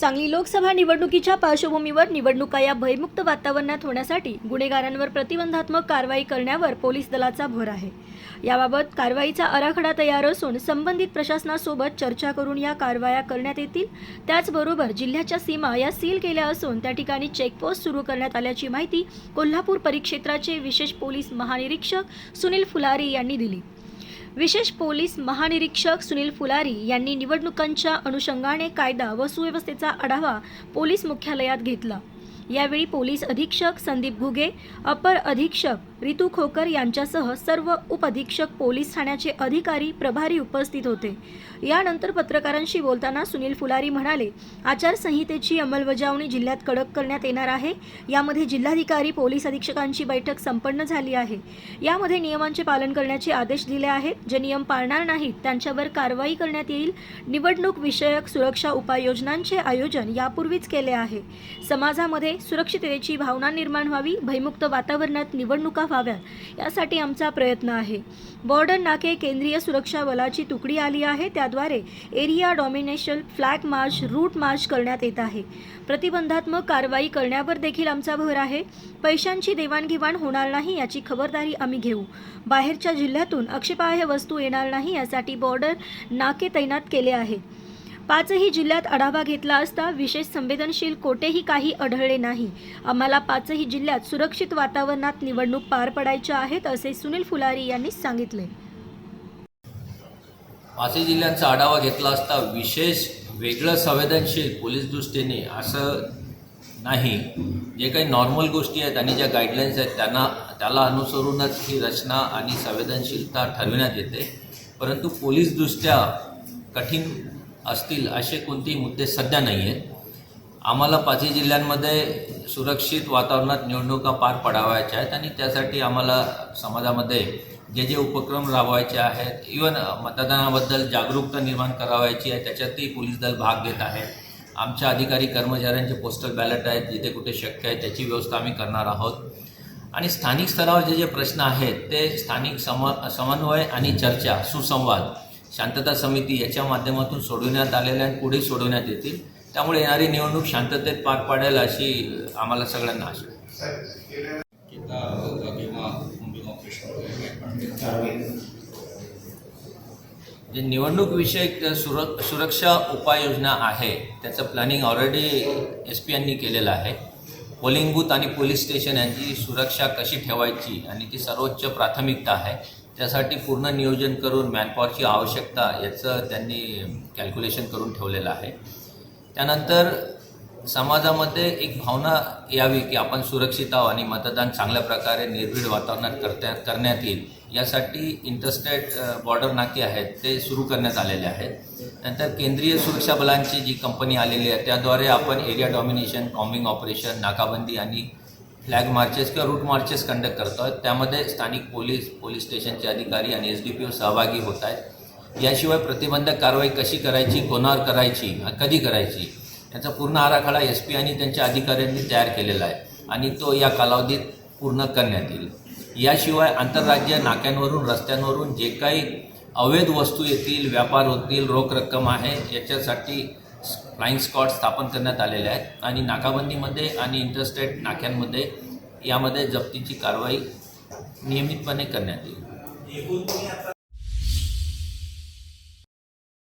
सांगली लोकसभा निवडणुकीच्या पार्श्वभूमीवर निवडणुका या भयमुक्त वातावरणात होण्यासाठी गुन्हेगारांवर प्रतिबंधात्मक कारवाई करण्यावर पोलीस दलाचा भर आहे. याबाबत कारवाईचा आराखडा तयार असून संबंधित प्रशासनासोबत चर्चा करून या कारवाया करण्यात येतील. त्याचबरोबर जिल्ह्याच्या सीमा या सील केल्या असून त्या ठिकाणी चेकपोस्ट सुरू करण्यात आल्याची माहिती कोल्हापूर परिक्षेत्राचे विशेष पोलीस महानिरीक्षक सुनील फुलारी यांनी दिली. विशेष पोलीस महानिरीक्षक सुनील फुलारी यांनी निवडणुकांच्या अनुषंगाने कायदा व सुव्यवस्थेचा आढावा पोलीस मुख्यालयात घेतला. यावेळी पोलीस अधीक्षक संदीप घुगे अपर अधीक्षक रितू खोकर यांच्यासह सर्व उपअधीक्षक पोलीस ठाण्याचे अधिकारी प्रभारी उपस्थित होते. यानंतर पत्रकारांशी बोलताना सुनील फुलारी म्हणाले आचारसंहितेची अंमलबजावणी जिल्ह्यात कडक करण्यात येणार आहे. यामध्ये जिल्हाधिकारी पोलीस अधीक्षकांची बैठक संपन्न झाली आहे. यामध्ये नियमांचे पालन करण्याचे आदेश दिले आहेत. जे नियम पाळणार नाहीत त्यांच्यावर कारवाई करण्यात येईल. निवडणूक विषयक सुरक्षा उपाययोजनांचे आयोजन यापूर्वीच केले आहे. समाजामध्ये सुरक्षिततेची भावना निर्माण व्हावी भयमुक्त वातावरणात निवडणुका व्हाव्यात यासाठी आमचा प्रयत्न आहे. बॉर्डर नाके केंद्रीय सुरक्षा बलाची तुकडी आली आहे त्याद्वारे area domination flag march route march करण्यात येत आहे. प्रतिबंधात्मक कारवाई करण्यावर देखील आमचा भर आहे. पैशांची देवाणघेवाण होणार नाही याची खबरदारी आम्ही घेऊ. बाहेरच्या जिल्ह्यातून अक्षपाह्य वस्तू येणार नाही यासाठी बॉर्डर नाके तैनात केले आहे. पाचही जिल्ह्यात आढावा घेतला असता विशेष संवेदनशील कोठेही काही आढळले नाही. आम्हाला पाचही जिल्ह्यात सुरक्षित वातावरणात निवडणूक पार पडायच्या आहेत असे सुनील फुलारी यांनी सांगितले. पाचही जिल्ह्यांचा आढावा घेतला असता विशेष वेगळं संवेदनशील पोलीस दृष्टीने असं नाही. जे काही नॉर्मल गोष्टी आहेत आणि ज्या गाईडलाईन्स आहेत त्यांना त्याला अनुसरूनच ही रचना आणि संवेदनशीलता ठरविण्यात येते. परंतु पोलीसदृष्ट्या कठीण असतील असे कोणतेही मुद्दे सध्या नाही आहेत आम्हाला पाचही जिल्ह्यांमध्ये सुरक्षित वातावरणात निवडणुका पार पडावायच्या आहेत आणि त्यासाठी आम्हाला समाजामध्ये जे जे उपक्रम राबवायचे आहेत इवन मतदानाबद्दल जागरूकता निर्माण करावायची आहे त्याच्यातही पोलीस दल भाग घेत आहे आमच्या अधिकारी कर्मचाऱ्यांचे पोस्टल बॅलेट आहेत जिथे कुठे शक्य आहे त्याची व्यवस्था आम्ही करणार आहोत. आणि स्थानिक स्तरावर जे जे प्रश्न आहेत ते स्थानिक सम समन्वय आणि चर्चा सुसंवाद शांतता समिती याच्या माध्यमातून सोडवण्यात आलेल्या आणि पुढे सोडवण्यात येतील. त्यामुळे येणारी निवडणूक शांततेत पार पाडेल अशी आम्हाला सगळ्यांना आशा जे निवडणूक विषयक सुर सुरक्षा उपाययोजना आहे त्याचं प्लॅनिंग ऑलरेडी एस पी यांनी केलेलं आहे. पोलिंग बूथ आणि पोलीस स्टेशन यांची सुरक्षा कशी ठेवायची आणि ती सर्वोच्च प्राथमिकता आहे. त्यासाठी पूर्ण नियोजन करून मॅनपॉवरची आवश्यकता याचं त्यांनी कॅल्क्युलेशन करून ठेवलेलं आहे. त्यानंतर समाजामध्ये एक भावना यावी की आपण सुरक्षित आहोत आणि मतदान चांगल्या प्रकारे निर्भीड वातावरणात करता करण्यात येईल. यासाठी इंटरस्टेट बॉर्डर नाके आहेत ते सुरू करण्यात आलेले आहेत. नंतर केंद्रीय सुरक्षा बलांची जी कंपनी आलेली आहे त्याद्वारे आपण एरिया डॉमिनेशन कॉम्बिंग ऑपरेशन नाकाबंदी आणि फ्लॅग मार्चेस किंवा रूट मार्चेस कंडक्ट करतो आहे त्यामध्ये स्थानिक पोलीस पोलीस स्टेशनचे अधिकारी आणि एस डी पी ओ सहभागी होत आहेत. याशिवाय प्रतिबंधक कारवाई कशी करायची कोणावर करायची कधी करायची याचा पूर्ण आराखडा एस पी आणि त्यांच्या अधिकाऱ्यांनी तयार केलेला आहे आणि तो या कालावधीत पूर्ण करण्यात येईल. याशिवाय आंतरराज्य नाक्यांवरून रस्त्यांवरून जे काही अवैध वस्तू येतील व्यापार होतील रोख रक्कम आहे याच्यासाठी फ्लाईंग स्कॉट स्थापन करण्यात आलेले आहेत आणि नाकाबंदीमध्ये आणि इंटरस्टेट नाक्यांमध्ये यामध्ये जप्तीची कारवाई नियमितपणे करण्यात येईल.